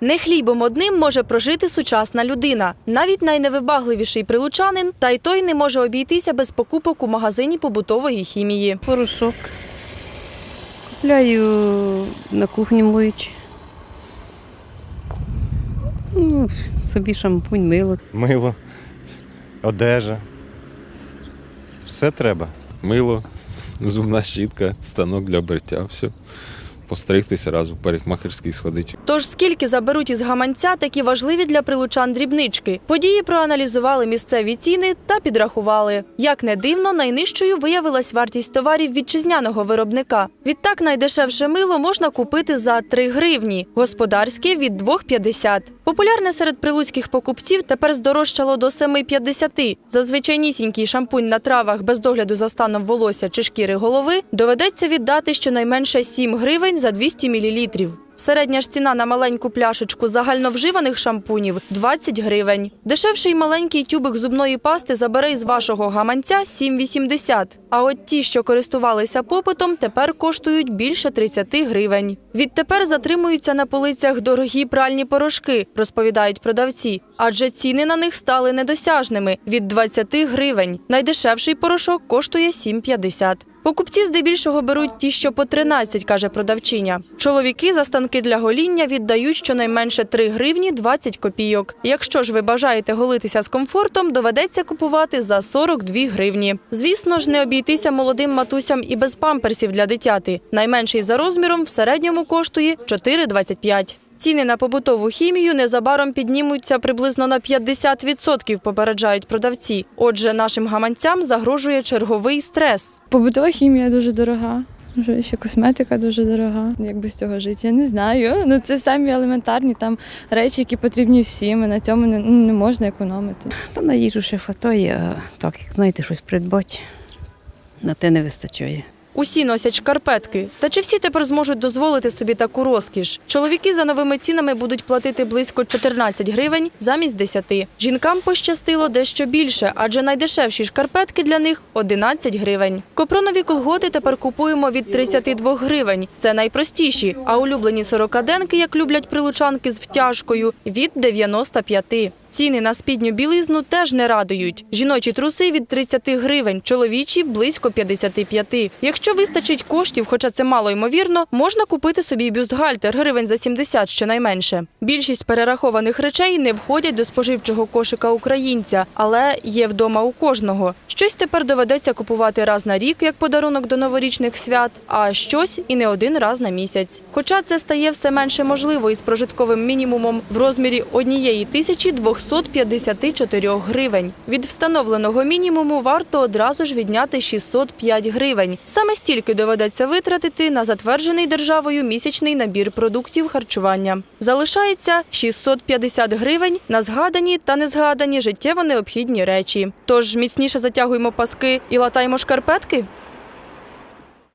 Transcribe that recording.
Не хлібом одним може прожити сучасна людина. Навіть найневибагливіший прилучанин, та й той не може обійтися без покупок у магазині побутової хімії. Порошок. Купляю на кухні миючи. Ну, собі шампунь, мило. мило, одежа. Все треба. мило, зубна щітка, станок для бриття, все. Постригтися разу у парикмахерський сходити. Тож скільки заберуть із гаманця такі важливі для прилучан дрібнички? Події проаналізували місцеві ціни та підрахували. Як не дивно, найнижчою виявилась вартість товарів вітчизняного виробника. Відтак найдешевше мило можна купити за 3 гривні, господарське від 2,50. Популярне серед прилуцьких покупців тепер здорожчало до 7,50. За звичайнісінький шампунь на травах без догляду за станом волосся чи шкіри голови доведеться віддати щонайменше 7 гривень за 200 мл. Середня ж ціна на маленьку пляшечку загальновживаних шампунів 20 гривень. Дешевший маленький тюбик зубної пасти забере із вашого гаманця 7,80. А от ті, що користувалися попитом, тепер коштують більше 30 гривень. Відтепер затримуються на полицях дорогі пральні порошки, розповідають продавці, адже ціни на них стали недосяжними від 20 гривень. Найдешевший порошок коштує 7,50. Покупці здебільшого беруть ті, що по 13, каже продавчиня. Чоловіки за станки для гоління віддають щонайменше 3 гривні 20 копійок. Якщо ж ви бажаєте голитися з комфортом, доведеться купувати за 42 гривні. Звісно ж, не обійтися молодим матусям і без памперсів для дитяти. Найменший за розміром в середньому коштує 4,25. Ціни на побутову хімію незабаром піднімуться приблизно на 50%, попереджають продавці. Отже, нашим гаманцям загрожує черговий стрес. Побутова хімія дуже дорога. Вже ще косметика дуже дорога. Як без цього жити? Я не знаю. Ну це самі елементарні там речі, які потрібні всім. і На цьому не, ну, не можна економити. Та на їжу ще фатає, а так, як знаєте, щось придбати, на те не вистачає. Усі носять шкарпетки. Та чи всі тепер зможуть дозволити собі таку розкіш? Чоловіки за новими цінами будуть платити близько 14 гривень замість 10. Жінкам пощастило дещо більше, адже найдешевші шкарпетки для них 11 гривень. Копронові колготи тепер купуємо від 32 гривень. Це найпростіші. А улюблені сорокаденки, як люблять прилучанки з втяжкою, від 95. Ціни на спідню білизну теж не радують. Жіночі труси від 30 гривень, чоловічі – близько 55. Якщо вистачить коштів, хоча це мало ймовірно, можна купити собі бюстгальтер гривень за 70 щонайменше. Більшість перерахованих речей не входять до споживчого кошика українця, але є вдома у кожного. Щось тепер доведеться купувати раз на рік, як подарунок до новорічних свят, а щось і не один раз на місяць. Хоча це стає все менше можливо із прожитковим мінімумом в розмірі однієї тисячі 254 гривень. Від встановленого мінімуму варто одразу ж відняти 605 гривень. Саме стільки доведеться витратити на затверджений державою місячний набір продуктів харчування. Залишається 650 гривень на згадані та незгадані життєво необхідні речі. Тож міцніше затягуємо паски і латаємо шкарпетки.